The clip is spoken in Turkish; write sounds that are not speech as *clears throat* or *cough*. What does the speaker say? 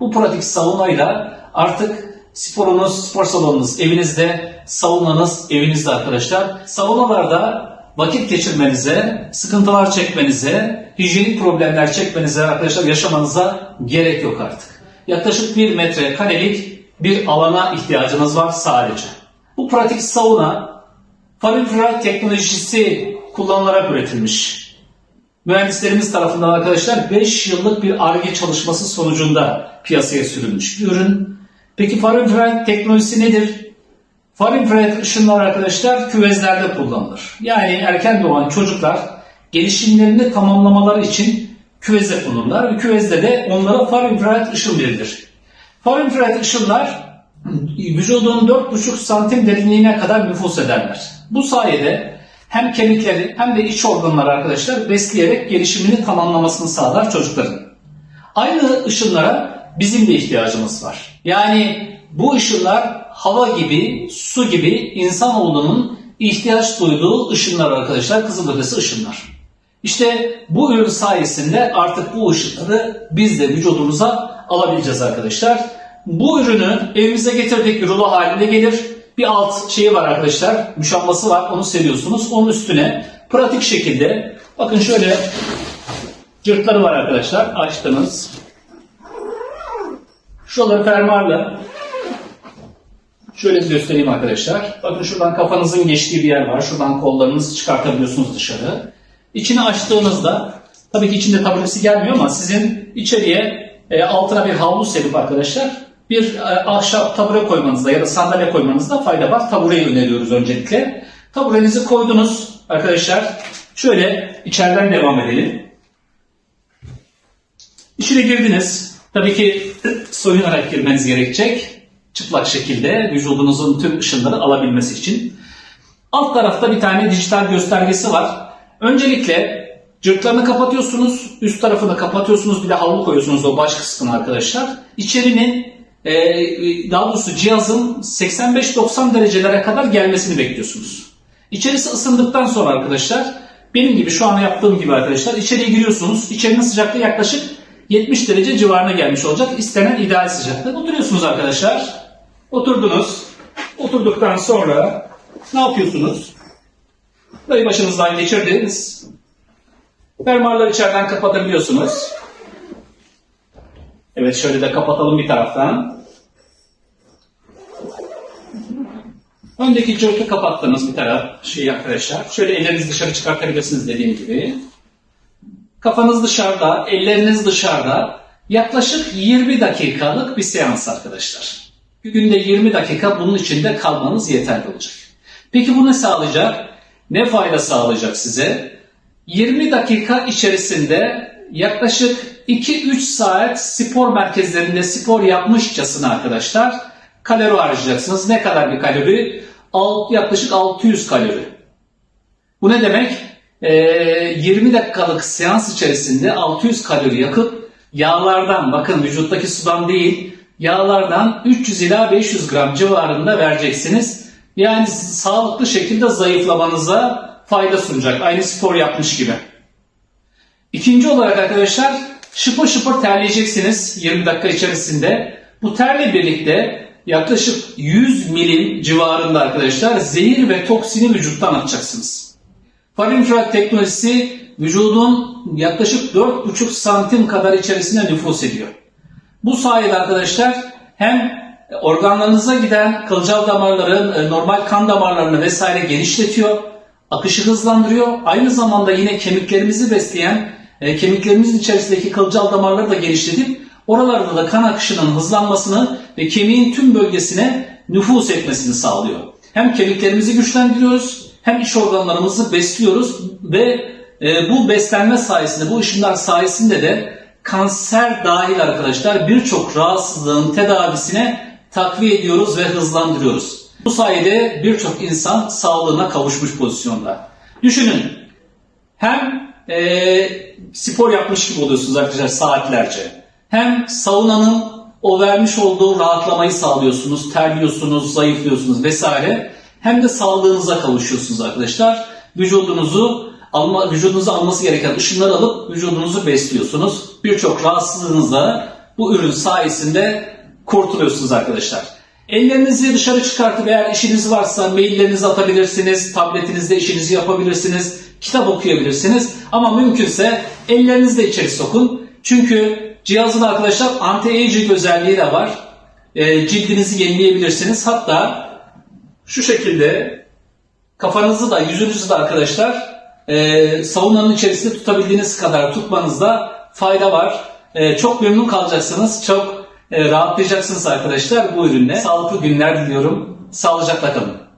Bu pratik saunayla artık sporunuz, spor salonunuz evinizde, saunanız evinizde arkadaşlar. Saunalarda vakit geçirmenize, sıkıntılar çekmenize, hijyenik problemler çekmenize arkadaşlar yaşamanıza gerek yok artık. Yaklaşık 1 metre karelik bir alana ihtiyacınız var sadece. Bu pratik sauna Farinfrared teknolojisi kullanılarak üretilmiş. Mühendislerimiz tarafından arkadaşlar 5 yıllık bir ARGE çalışması sonucunda piyasaya sürülmüş bir ürün. Peki Farinfrared teknolojisi nedir? Farinfrared ışınlar arkadaşlar küvezlerde kullanılır. Yani erken doğan çocuklar gelişimlerini tamamlamaları için küveze konurlar ve küvezde de onlara farinfrared ışın verilir. Farinfrared ışınlar vücudun 4,5 santim derinliğine kadar nüfus ederler. Bu sayede hem kemikleri hem de iç organları arkadaşlar besleyerek gelişimini tamamlamasını sağlar çocukların. Aynı ışınlara bizim de ihtiyacımız var. Yani bu ışınlar hava gibi, su gibi insanoğlunun ihtiyaç duyduğu ışınlar arkadaşlar, kızılötesi ışınlar. İşte bu ürün sayesinde artık bu ışınları biz de vücudumuza alabileceğiz arkadaşlar. Bu ürünü evimize getirdik, rulo halinde gelir. Bir alt şeyi var arkadaşlar, müşamması var, onu seviyorsunuz. Onun üstüne pratik şekilde, bakın şöyle cırtları var arkadaşlar, açtınız. Şuraları fermuarla Şöyle göstereyim arkadaşlar. Bakın şuradan kafanızın geçtiği bir yer var. Şuradan kollarınızı çıkartabiliyorsunuz dışarı. İçini açtığınızda tabii ki içinde taburesi gelmiyor ama sizin içeriye e, altına bir havlu serip arkadaşlar bir e, ahşap tabure koymanızda ya da sandalye koymanızda fayda var. Tabureyi öneriyoruz öncelikle. Taburenizi koydunuz arkadaşlar. Şöyle içeriden devam edelim. İçine girdiniz. Tabii ki *clears throat* soyunarak girmeniz gerekecek. Çıplak şekilde vücudunuzun tüm ışınları alabilmesi için. Alt tarafta bir tane dijital göstergesi var. Öncelikle cırtlarını kapatıyorsunuz. Üst tarafını kapatıyorsunuz. Bir de havlu koyuyorsunuz o baş kısmına arkadaşlar. İçerinin daha doğrusu cihazın 85-90 derecelere kadar gelmesini bekliyorsunuz. İçerisi ısındıktan sonra arkadaşlar benim gibi şu an yaptığım gibi arkadaşlar içeriye giriyorsunuz. İçerinin sıcaklığı yaklaşık 70 derece civarına gelmiş olacak. İstenen ideal sıcaklık. Oturuyorsunuz arkadaşlar. Oturdunuz. Oturduktan sonra ne yapıyorsunuz? Burayı başınızdan geçirdiniz. Fermuarları içeriden kapatabiliyorsunuz. Evet şöyle de kapatalım bir taraftan. Öndeki cırtı kapattınız bir taraf şey arkadaşlar. Şöyle ellerinizi dışarı çıkartabilirsiniz dediğim gibi. Kafanız dışarıda, elleriniz dışarıda. Yaklaşık 20 dakikalık bir seans arkadaşlar. Günde 20 dakika bunun içinde kalmanız yeterli olacak. Peki bu ne sağlayacak? Ne fayda sağlayacak size? 20 dakika içerisinde yaklaşık 2-3 saat spor merkezlerinde spor yapmışçasına arkadaşlar kalori harcayacaksınız. Ne kadar bir kalori? Alt, yaklaşık 600 kalori. Bu ne demek? Ee, 20 dakikalık seans içerisinde 600 kalori yakıp yağlardan bakın vücuttaki sudan değil yağlardan 300 ila 500 gram civarında vereceksiniz. Yani sağlıklı şekilde zayıflamanıza fayda sunacak. Aynı spor yapmış gibi. İkinci olarak arkadaşlar şıpır şıpır terleyeceksiniz 20 dakika içerisinde. Bu terle birlikte yaklaşık 100 milim civarında arkadaşlar zehir ve toksini vücuttan atacaksınız. Farinfrared teknolojisi vücudun yaklaşık 4,5 santim kadar içerisine nüfus ediyor. Bu sayede arkadaşlar hem organlarınıza giden kılcal damarların, normal kan damarlarını vesaire genişletiyor, akışı hızlandırıyor. Aynı zamanda yine kemiklerimizi besleyen, e, kemiklerimizin içerisindeki kılcal damarları da genişletip oralarda da kan akışının hızlanmasını ve kemiğin tüm bölgesine nüfus etmesini sağlıyor. Hem kemiklerimizi güçlendiriyoruz, hem iç organlarımızı besliyoruz ve e, bu beslenme sayesinde, bu ışınlar sayesinde de kanser dahil arkadaşlar birçok rahatsızlığın tedavisine takviye ediyoruz ve hızlandırıyoruz. Bu sayede birçok insan sağlığına kavuşmuş pozisyonda. Düşünün hem e, spor yapmış gibi oluyorsunuz arkadaşlar saatlerce. Hem saunanın o vermiş olduğu rahatlamayı sağlıyorsunuz, terliyorsunuz, zayıflıyorsunuz vesaire. Hem de sağlığınıza kavuşuyorsunuz arkadaşlar. Vücudunuzu alma, vücudunuza alması gereken ışınları alıp vücudunuzu besliyorsunuz. Birçok rahatsızlığınıza bu ürün sayesinde kurtuluyorsunuz arkadaşlar. Ellerinizi dışarı çıkartıp eğer işiniz varsa maillerinizi atabilirsiniz, tabletinizde işinizi yapabilirsiniz, kitap okuyabilirsiniz. Ama mümkünse ellerinizi de içeri sokun. Çünkü cihazın arkadaşlar anti-aging özelliği de var. E, cildinizi yenileyebilirsiniz. Hatta şu şekilde kafanızı da yüzünüzü de arkadaşlar e, saunanın içerisinde tutabildiğiniz kadar tutmanızda fayda var. E, çok memnun kalacaksınız. Çok rahatlayacaksınız arkadaşlar bu ürünle. Sağlıklı günler diliyorum. Sağlıcakla kalın.